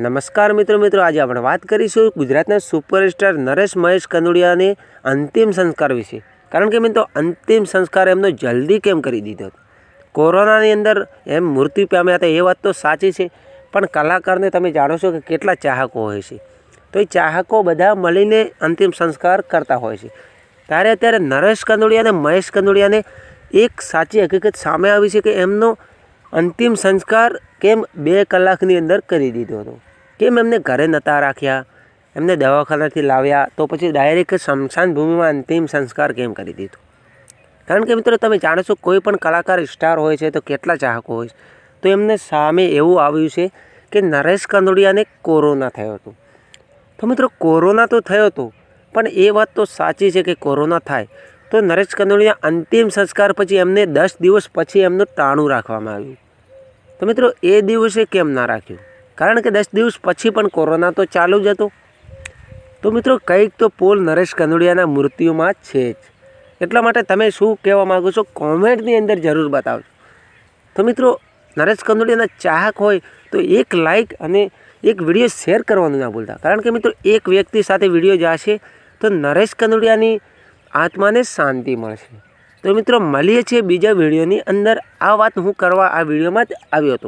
નમસ્કાર મિત્રો મિત્રો, આજે આપણે વાત કરીશું ગુજરાતના સુપરસ્ટાર નરેશ મહેશ કનોડિયાને અંતિમ સંસ્કાર વિશે. કારણ કે મિત્રો, અંતિમ સંસ્કાર એમનો જલ્દી કેમ કરી દીધો? કોરોનાની અંદર એમ મૃત્યુ પામ્યા હતા, એ વાત તો સાચી છે, પણ કલાકારને તમે જાણો છો કે કેટલા ચાહકો હોય છે. તો એ ચાહકો બધા મળીને અંતિમ સંસ્કાર કરતા હોય છે. ત્યારે અત્યારે નરેશ કંદોડિયા અને મહેશ કંદોડિયાને એક સાચી હકીકત સામે આવી છે કે એમનો અંતિમ સંસ્કાર કેમ બે કલાકની અંદર કરી દીધો હતો. કેમ એમને ઘરે નહોતા રાખ્યા? એમને દવાખાનાથી લાવ્યા તો પછી ડાયરેક્ટ સ્મશાન ભૂમિમાં અંતિમ સંસ્કાર કેમ કરી દીધો? કારણ કે મિત્રો તમે જાણો છો કોઈ પણ કલાકાર સ્ટાર હોય છે તો કેટલા ચાહકો હોય છે? તો એમને સામે એવું આવ્યું છે કે નરેશ કંદોડિયાને કોરોના થયો હતો. તો મિત્રો કોરોના તો થયો હતો પણ એ વાત તો સાચી છે કે કોરોના થાય. તો નરેશ કંદોડિયા અંતિમ સંસ્કાર પછી એમને દસ દિવસ પછી એમનું ટાણું રાખવામાં આવ્યું. તો મિત્રો એ દિવસે કેમ ના રાખ્યું? કારણ કે દસ દિવસ પછી પણ કોરોના તો ચાલુ જ હતો. તો મિત્રો કંઈક તો પોલ નરેશ કંદોડિયાના મૃત્યુમાં છે જ. એટલા માટે તમે શું કહેવા માગો છો કોમેન્ટની અંદર જરૂર બતાવજો. તો મિત્રો નરેશ કંદોડિયાના ચાહક હોય તો એક લાઈક અને એક વીડિયો શેર કરવાનું ના ભૂલતા. કારણ કે મિત્રો એક વ્યક્તિ સાથે વીડિયો જશે તો નરેશ કંદોડિયાની આત્માને શાંતિ મળશે. તો મિત્રો મળીએ છીએ બીજા વિડીયોની અંદર. આ વાત હું કરવા આ વિડીયોમાં જ આવ્યો હતો.